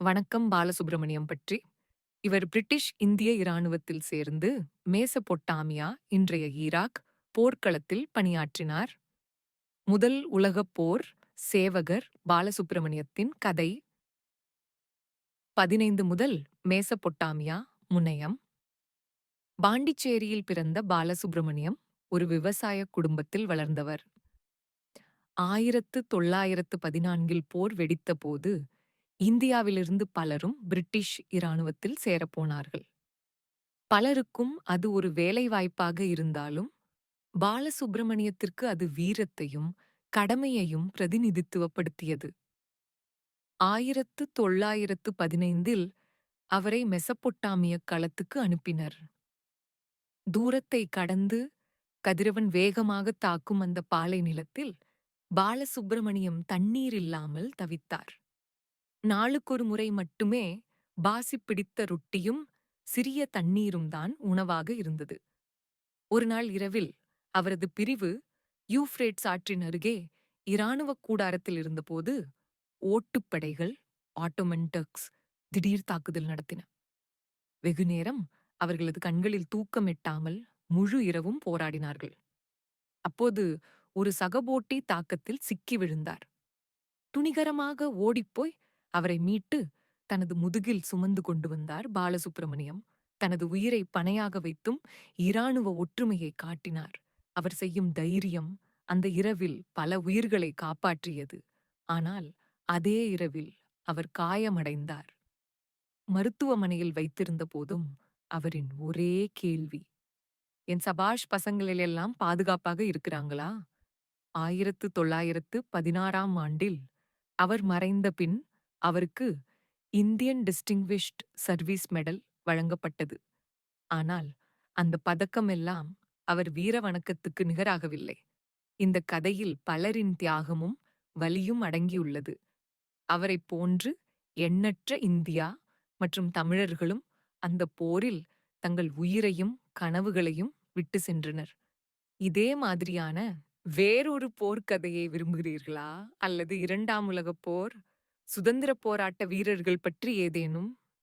வணக்கம் பாலசுப்ரமணியம் பற்றி. இவர் பிரிட்டிஷ் இந்திய இராணுவத்தில் சேர்ந்து மேசபொட்டாமியா இன்றைய ஈராக் போர்க்களத்தில் பணியாற்றினார். முதல் உலகப் போர் சேவகர் பாலசுப்ரமணியத்தின் கதை. பதினைந்து முதல் மேசபொட்டாமியா முனையம். பாண்டிச்சேரியில் பிறந்த பாலசுப்ரமணியம் ஒரு விவசாய குடும்பத்தில் வளர்ந்தவர். ஆயிரத்து தொள்ளாயிரத்து பதினான்கில் போர் வெடித்தபோது இந்தியாவிலிருந்து பலரும் பிரிட்டிஷ் இராணுவத்தில் சேரப்போனார்கள். பலருக்கும் அது ஒரு வேலைவாய்ப்பாக இருந்தாலும் பாலசுப்பிரமணியத்திற்கு அது வீரத்தையும் கடமையையும் பிரதிநிதித்துவப்படுத்தியது. ஆயிரத்து தொள்ளாயிரத்து பதினைந்தில் அவரை மெசப்பொட்டாமிய களத்துக்கு அனுப்பினர். தூரத்தை கடந்து கதிரவன் வேகமாக தாக்கும் அந்த பாலை நிலத்தில் பாலசுப்பிரமணியம் தண்ணீர் இல்லாமல் தவித்தார். நாளுக்கொரு முறை மட்டுமே பாசி பிடித்த ரொட்டியும் சிறிய தண்ணீரும் தான் உணவாக இருந்தது. ஒரு நாள் இரவில் அவரது பிரிவு யூஃப்ரேட்ஸ் ஆற்றின் அருகே இராணுவ கூடாரத்தில் இருந்தபோது ஓட்டுப்படைகள் ஆட்டோமன் டர்க்ஸ் திடீர் தாக்குதல் நடத்தின. வெகுநேரம் அவர்களது கண்களில் தூக்கம் எட்டாமல் முழு இரவும் போராடினார்கள். அப்போது ஒரு சகபோட்டி தாக்கத்தில் சிக்கி விழுந்தார். துணிகரமாக ஓடிப்போய் அவரை மீட்டு தனது முதுகில் சுமந்து கொண்டு வந்தார் பாலசுப்பிரமணியம் தனது உயிரை பணையாக வைத்தும் இராணுவ ஒற்றுமையை காட்டினார். அவர் செய்யும் தைரியம் அந்த இரவில் பல உயிர்களை காப்பாற்றியது. ஆனால் அதே இரவில் அவர் காயமடைந்தார். மருத்துவமனையில் வைத்திருந்த போதும் அவரின் ஒரே கேள்வி என் சபாஷ் பசங்களிலெல்லாம் பாதுகாப்பாக இருக்கிறாங்களா? ஆயிரத்து தொள்ளாயிரத்து பதினாறாம் ஆண்டில் அவர் மறைந்த பின் அவருக்கு இந்தியன் டிஸ்டிங்விஷ்ட் சர்வீஸ் மெடல் வழங்கப்பட்டது. ஆனால் அந்த பதக்கம் எல்லாம் அவர் வீர வணக்கத்துக்கு நிகராகவில்லை. இந்த கதையில் பலரின் தியாகமும் வலியும் அடங்கியுள்ளது. அவரைப் போன்று எண்ணற்ற இந்தியா மற்றும் தமிழர்களும் அந்த போரில் தங்கள் உயிரையும் கனவுகளையும் விட்டு சென்றனர். இதே மாதிரியான வேறொரு போர்க்கதையை விரும்புகிறீர்களா? அல்லது இரண்டாம் உலகப் போர் சுதந்திர போராட்ட வீரர்கள் பற்றி ஏதேனும்?